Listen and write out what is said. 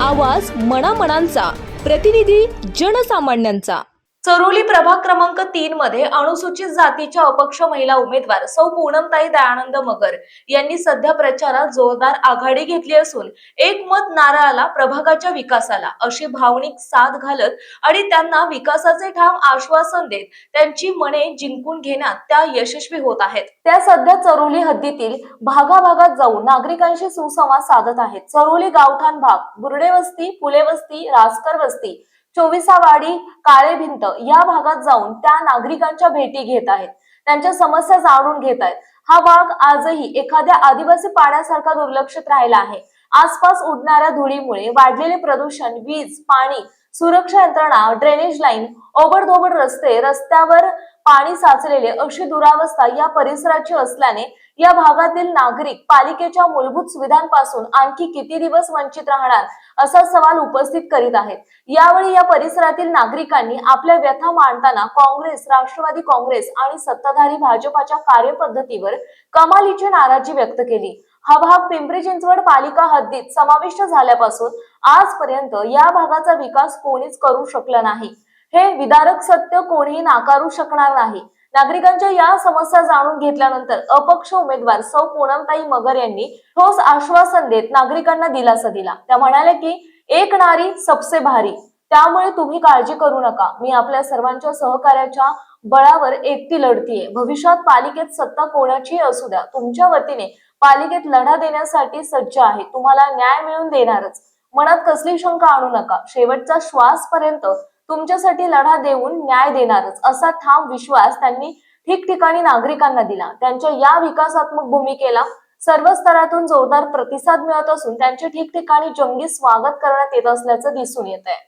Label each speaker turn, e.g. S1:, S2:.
S1: आवाज मनामनांचा प्रतिनिधी जनसामान्यांचा. चरोली प्रभाग क्रमांक तीन मध्ये अनुसूचित जातीच्या अपक्ष महिला उमेदवार सौ पूनमताई दयानंद मगर यांनी सध्या प्रचारात जोरदार आघाडी घेतली असून एक मत नारळाला प्रभागाच्या विकासाला अशी भावनिक साथ घालत आणि त्यांना विकासाचे ठाम आश्वासन देत त्यांची मने जिंकून घेण्यात त्या यशस्वी होत आहेत. त्या सध्या चरोली हद्दीतील भागाभागात जाऊन नागरिकांशी सुसंवाद साधत आहेत. चरोली गावठाण भाग बुर्डे वस्ती फुले वस्ती रासकर वस्ती चोविसावाडी काळे भिंत या भागात जाऊन त्या नागरिकांच्या भेटी घेत आहेत. त्यांच्या समस्या जाणून घेत आहेत. हा भाग आजही एखाद्या आदिवासी पाण्यासारखा दुर्लक्षित राहिला आहे. आसपास उडणाऱ्या धुळीमुळे वाढलेले प्रदूषण वीज पाणी सुरक्षा यंत्रणा ड्रेनेज लाईन ओबडधोबड रस्ते रस्त्यावर पाणी साचलेले अशी दुरावस्था या परिसराची असल्याने या भागातील नागरिक पालिकेच्या मूलभूत सुविधांपासून आणखी किती दिवस वंचित राहणार असा सवाल उपस्थित करीत आहेत. यावेळी या परिसरातील नागरिकांनी आपल्या व्यथा मांडताना काँग्रेस राष्ट्रवादी काँग्रेस आणि सत्ताधारी भाजपाच्या कार्यपद्धतीवर कमालीची नाराजी व्यक्त केली. हा भाग पिंपरी चिंचवड पालिका हद्दीत समाविष्ट झाल्यापासून आजपर्यंत या भागाचा विकास कोणीच करू शकलं नाही. हे विदारक सत्य कोणीही नाकारू शकणार नाही. नागरिकांच्या या समस्या जाणून घेतल्यानंतर अपक्ष उमेदवार सौ पूनमताई मगर यांनी ठोस आश्वासन देत नागरिकांना दिलासा दिला. त्या म्हणाल्या की एक नारी सबसे भारी. त्यामुळे तुम्ही काळजी करू नका. मी आपल्या सर्वांच्या सहकार्याच्या बळावर एकटी लढतीये. भविष्यात पालिकेत सत्ता कोणाची असू द्या. तुमच्या वतीने पालिकेत लढा देण्यासाठी सज्ज आहे. तुम्हाला न्याय मिळून देणारच. मनात कसली शंका आणू नका. शेवटचा श्वास पर्यंत तुमच्यासाठी लढा देऊन न्याय देणारच. असा ठाम विश्वास त्यांनी ठिकठिकाणी नागरिकांना दिला. त्यांच्या या विकासात्मक भूमिकेला सर्व स्तरातून जोरदार प्रतिसाद मिळत असून त्यांचे ठिकठिकाणी जंगी स्वागत करण्यात येत असल्याचं दिसून येत आहे